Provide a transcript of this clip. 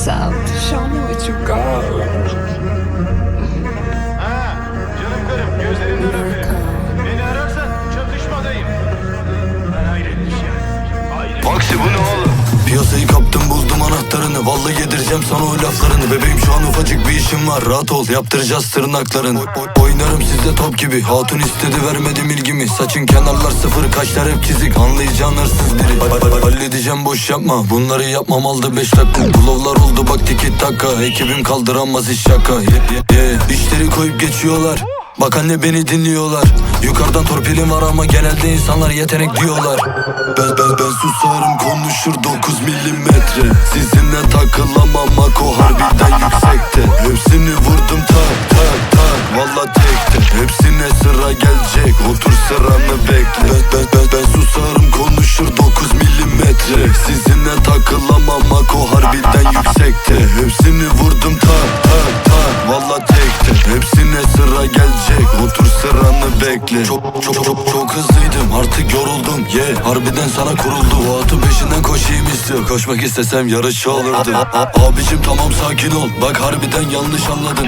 yourself. Show me what you got. Ha, canım karım gözlerin önünde. Beni ararsan çatışmadayım. Ben hayret bir şey. Hayret. Aksi bu ne oğlum? Piyasayı kaptım buldum anahtarını Vallahi yedireceğim sana o laflarını. Bebeğim şu an ufacık bir işim var. Rahat ol yaptıracağız tırnakların Oy- oy- Oynarım sizde top gibi. Hatun istedi vermedim ilgimi. Saçın kenarlar sıfır kaşlar hep çizik. Anlayacağın hırsız biri. Hall- hall- Halledeceğim boş yapma. Bunları yapmam aldı 5 dakika. Bulovlar oldu bak tiki taka Ekibim kaldıramaz iş şaka. Ye- ye- ye. İşleri koyup geçiyorlar Bak anne beni dinliyorlar. Yukarıdan torpilim var ama genelde insanlar yetenek diyorlar. Ben ben ben susarım konuşur 9 milimetre. Sizinle takılamam Mako harbiden yüksekte. Hepsini vurdum tak tak tak. Valla tekte. Hepsine sıra gelecek. Otur sıranı bekle. Ben ben ben, ben susarım konuşur 9 milimetre. Sizinle takılamam Mako harbiden yüksekte. Hepsini vurdum tak Hepsine sıra gelecek. Otur sıranı bekle. Çok çok çok çok hızlıydım. Artık yoruldum. Ye yeah, harbiden sana kuruldu O atın peşinden koşayım istiyor Koşmak istesem yarış olurdu Abicim tamam sakin ol. Bak harbiden yanlış anladın